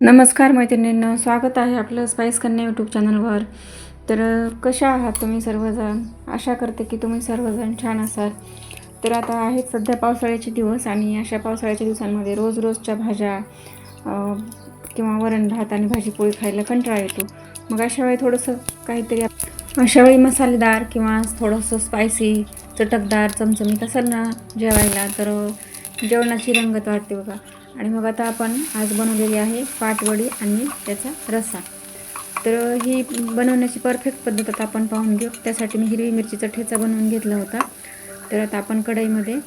नमस्कार मैत्रिणींना स्वागत आहे आपलं स्पाईस कन्या यूट्यूब चॅनलवर तर कशा आहात तुम्ही सर्वजण? आशा करते की तुम्ही सर्वजण छान असाल. तर आता आहेत सध्या पावसाळ्याचे दिवस आणि अशा पावसाळ्याच्या दिवसांमध्ये रोज रोजच्या भाज्या किंवा वरण भात आणि भाजीपोळी खायला कंटाळा येतो. मग अशा वेळी थोडंसं काहीतरी अशा वेळी मसालेदार किंवा थोडंसं स्पायसी चटकदार चमचमीत असेल ना जेवायला तर जेवणाची रंगत वाटते बघा. आणि मग आता आपण आज बनवलेली आहे पाटवडी आणि त्याचा रस्सा तर ही बनवण्याची परफेक्ट पद्धत आता आपण पाहून घेऊ. त्यासाठी मी हिरवी मिरचीचा ठेचा बनवून घेतला होता. तर आता आपण कढईमध्ये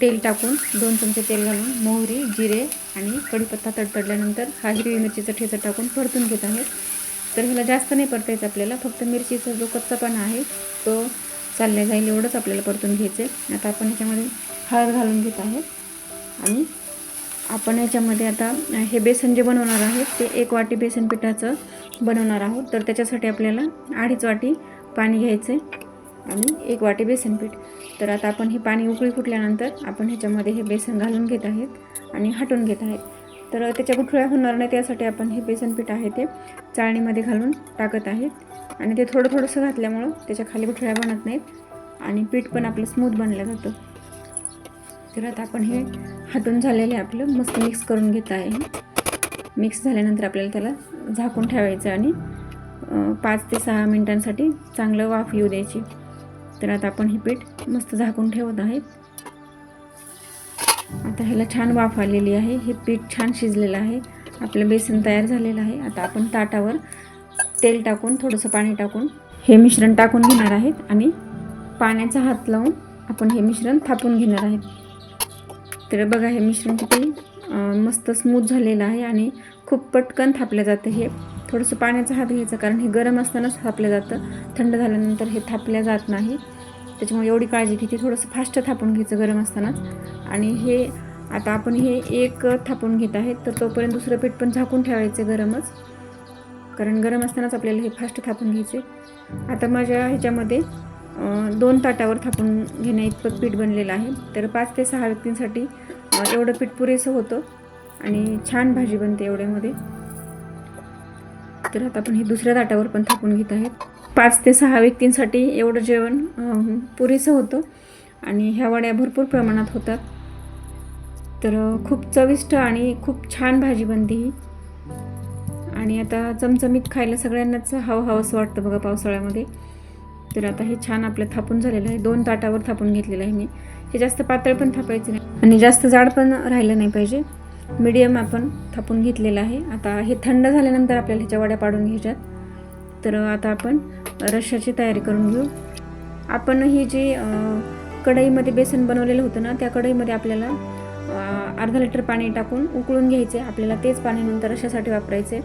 तेल टाकून दोन चमचे तेल घालून मोहरी जिरे आणि कढीपत्ता तडतडल्यानंतर हा हिरवी मिरचीचा ठेचा टाकून परतून घेत आहे. तर ह्याला जास्त नाही परतायचं आपल्याला फक्त मिरचीचा जो कच्चापणा आहे तो चालल्या जाईल एवढंच आपल्याला परतून घ्यायचं आहे आता आपण ह्याच्यामध्ये हळद घालून घेत आहे आणि आपण याच्यामध्ये आता हे बेसन जे बनवणार आहोत ते एक वाटी बेसन पिठाचं बनवणार आहोत. तर त्याच्यासाठी आपल्याला अडीच वाटी पाणी घ्यायचं आहे आणि एक वाटी बेसन पीठ. तर आता आपण हे पाणी उकळी फुटल्यानंतर आपण ह्याच्यामध्ये हे बेसन घालून घेत आहेत आणि हटून घेत आहेत. तर त्याच्या गुठळ्या होणार नाही त्यासाठी आपण हे बेसन पीठ आहे ते चाळणीमध्ये घालून टाकत आहेत. आणि ते थोडं थोडंसं घातल्यामुळं त्याच्याखाली गुठळ्या बनत नाहीत आणि पीठ पण आपलं स्मूथ बनलं जातं. तर आता आपण हे हटून झालेले आपलं. मस्त मिक्स करून घेत आहे मिक्स झाल्यानंतर आपल्याला त्याला झाकून ठेवायचं आणि पाच ते सहा मिनिटांसाठी चांगलं वाफ येऊ द्यायची. तर आता आपण हे पीठ मस्त झाकून ठेवत आहेत आता ह्याला छान वाफ आलेली आहे. हे पीठ छान शिजलेलं आहे. आपलं बेसन तयार झालेलं आहे. आता आपण ताटावर तेल टाकून थोडंसं पाणी टाकून हे मिश्रण टाकून घेणार आहेत आणि पाण्याचा हात लावून आपण हे मिश्रण थापून घेणार आहेत. तर बघा हे मिश्रण किती मस्त स्मूथ झालेलं आहे आणि खूप पटकन थापलं जातं हे. थोडंसं पाण्याचा हात घ्यायचा कारण हे गरम असतानाच थापलं जातं. थंड झाल्यानंतर हे थापल्या जात नाही. त्याच्यामुळे एवढी काळजी घेते थोडंसं फास्ट थापून घ्यायचं गरम असतानाच. आणि हे आता आपण हे एक थापून घेत आहे तर तोपर्यंत दुसरं पीठ पण झाकून ठेवायचं गरमच. कारण गरम असतानाच आपल्याला हे फास्ट थापून घ्यायचे. आता माझ्या ह्याच्यामध्ये दोन ताटावर थापून घेण्या इतपत पीठ बनलेलं आहे. तर पाच ते सहा व्यक्तींसाठी एवढं पीठ पुरेसं होतं आणि छान भाजी बनते एवढ्यामध्ये. तर आता आपण हे दुसऱ्या ताटावर पण थापून घेत आहेत. पाच ते सहा व्यक्तींसाठी एवढं जेवण पुरेसं होतं आणि ह्या वड्या भरपूर प्रमाणात होतात. तर खूप चविष्ट आणि खूप छान भाजी बनते ही. आणि आता चमचमीत खायला सगळ्यांनाच हवं हवंसं वाटतं बघा पावसाळ्यामध्ये. तर आता हे छान आपलं थापून झालेलं आहे. दोन ताटावर थापून घेतलेलं आहे मी. हे जास्त पातळ पण थापायचं नाही. आणि जास्त जाड पण राहिलं नाही पाहिजे. मीडियम आपण थापून घेतलेलं आहे. आता हे थंड झाल्यानंतर आपल्याला ह्याच्या वड्या पाडून घ्यायच्यात. तर आता आपण रश्श्याची तयारी करून घेऊ. आपण ही जी कढईमध्ये बेसन बनवलेलं होतं ना त्या कढईमध्ये आपल्याला अर्धा लिटर पाणी टाकून उकळून घ्यायचे. आपल्याला तेच पाणी नंतर रश्श्यासाठी वापरायचे.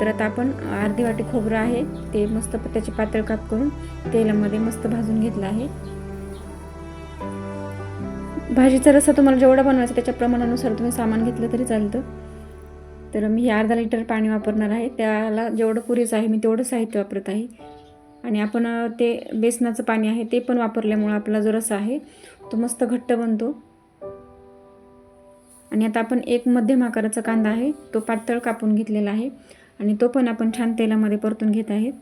तर आता आपण अर्धी वाटी खोबरं आहे ते मस्त त्याचे पातळ काप करून तेलामध्ये मस्त भाजून घेतलं आहे. भाजीचा रस्सा तुम्हाला जेवढा बनवायचा त्याच्या प्रमाणानुसार तुम्ही सामान घेतलं तरी चालतं. तर मी हे अर्धा लिटर पाणी वापरणार आहे त्याला जेवढं पुरेसं आहे मी तेवढं साहित्य वापरत आहे. आणि आपण ते बेसनाचं पाणी आहे ते पण वापरल्यामुळं आपला जो रस्सा आहे तो मस्त घट्ट बनतो. आणि आता आपण एक मध्यम आकाराचा कांदा आहे तो पातळ कापून घेतलेला आहे. आणि तो पण आपण छान तेलामध्ये परतून घेत आहेत.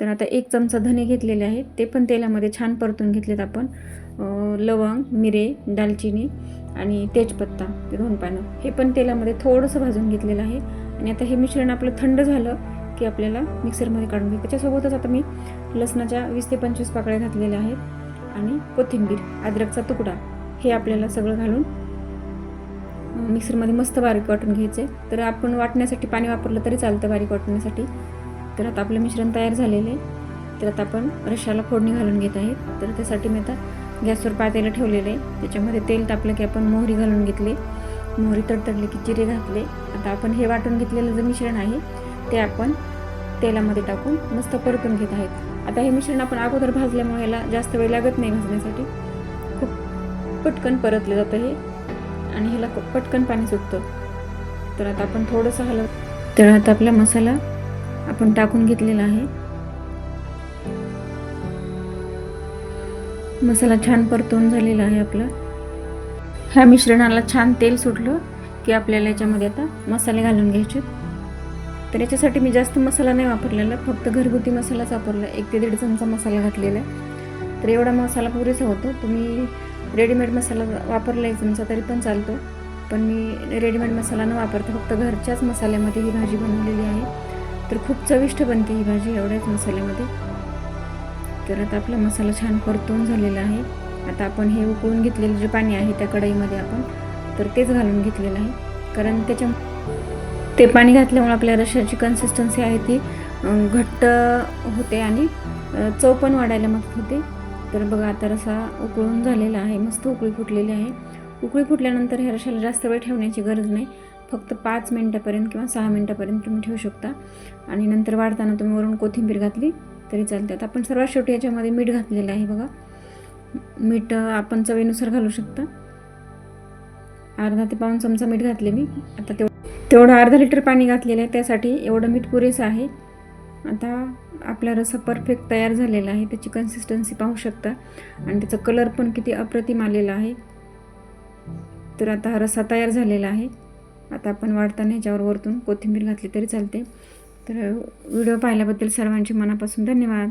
तर आता एक चमचा धने घेतलेले आहेत. ते पण तेलामध्ये छान परतून घेतलेत आपण. लवंग मिरे दालचिनी आणि तेजपत्ता ते दोन पानं. हे पण तेलामध्ये थोडंसं भाजून घेतलेलं आहे. आणि आता हे मिश्रण आपलं थंड झालं की आपल्याला मिक्सरमध्ये काढून घ्यायचं. त्याच्यासोबतच आता मी लसणाच्या वीस ते पंचवीस पाकळ्या घातलेल्या आहेत. आणि कोथिंबीर अद्रकचा तुकडा हे आपल्याला सगळं घालून मिक्सरमध्ये मस्त बारीक वाटून घ्यायचे. तर आपण वाटण्यासाठी पाणी वापरलं तरी चालतं बारीक वाटण्यासाठी. तर आता आपलं मिश्रण तयार झालेलं आहे. तर आता आपण रशाला फोडणी घालून घेत आहे. तर त्यासाठी मी आता गॅसवर पातेलं ठेवलेलं आहे. त्याच्यामध्ये तेल तापलं की आपण मोहरी घालून घेतली. मोहरी तडतडली की जिरे घातले. आता आपण हे वाटून घेतलेलं जे मिश्रण आहे ते आपण तेलामध्ये टाकून मस्त परतून घेत आहेत. आता हे मिश्रण आपण अगोदर भाजल्यामुळे याला जास्त वेळ लागत नाही भाजण्यासाठी. खूप पटकन परतलं जातं हे. आणि ह्याला खूप पटकन पाणी सुटतं. तर आता आपण थोडंसं हलव. तर आता आपला मसाला आपण टाकून घेतलेला आहे. मसाला छान परतून झालेला आहे आपला. ह्या मिश्रणाला छान तेल सुटलं की आपल्याला याच्यामध्ये आता मसाले घालून घ्यायचे. तर याच्यासाठी मी जास्त मसाला नाही वापरलेला फक्त घरगुती मसालाच वापरला. एक ते दीड चमचा मसाला घातलेला आहे. तर एवढा मसाला पुरेसा होतो. तुम्ही रेडीमेड मसाला वापरला आहे तुमचा तरी पण चालतो. पण मी रेडीमेड मसाला न वापरता. फक्त घरच्याच मसाल्यामध्ये ही भाजी बनवलेली आहे. तर खूप चविष्ट बनते ही भाजी एवढ्याच मसाल्यामध्ये. तर आता आपला मसाला छान परतून झालेला आहे. आता आपण हे उकळून घेतलेलं जे पाणी आहे त्या कढईमध्ये आपण तर तेच घालून घेतलेलं आहे. कारण त्याच्या ते पाणी घातल्यामुळे आपल्या रशाची कन्सिस्टन्सी आहे ती घट्ट होते आणि चव पण वाढायला मदत होते. तर बघा आता रसा उकळून झालेला आहे मस्त उकळी फुटलेली आहे. उकळी फुटल्यानंतर ह्या रशाला जास्त वेळ ठेवण्याची गरज नाही. फक्त पाच मिनटापर्यंत किंवा सहा मिनटापर्यंत तुम्ही ठेवू शकता. आणि नंतर वाढताना तुम्ही वरून कोथिंबीर घातली तरी चालते. आता आपण सर्वात शेवटी याच्यामध्ये मीठ घातलेलं आहे बघा. मीठ आपण चवीनुसार घालू शकता. अर्धा ते पाऊन चमचा मीठ घातले मी. आता तेवढं तेवढं अर्धा लिटर पाणी घातलेलं आहे. त्यासाठी एवढं मीठ पुरेसं आहे. आता आपला रसा परफेक्ट तयार झालेला आहे त्याची कन्सिस्टन्सी पाहू शकता. आणि त्याचा कलर पण किती अप्रतिम आलेला आहे. तर आता हा रसा तयार झालेला आहे. आता आपण वाढताना ह्याच्यावर वरतून कोथिंबीर घातली तरी चालते. तर व्हिडिओ पाहिल्याबद्दल सर्वांचे मनापासून धन्यवाद.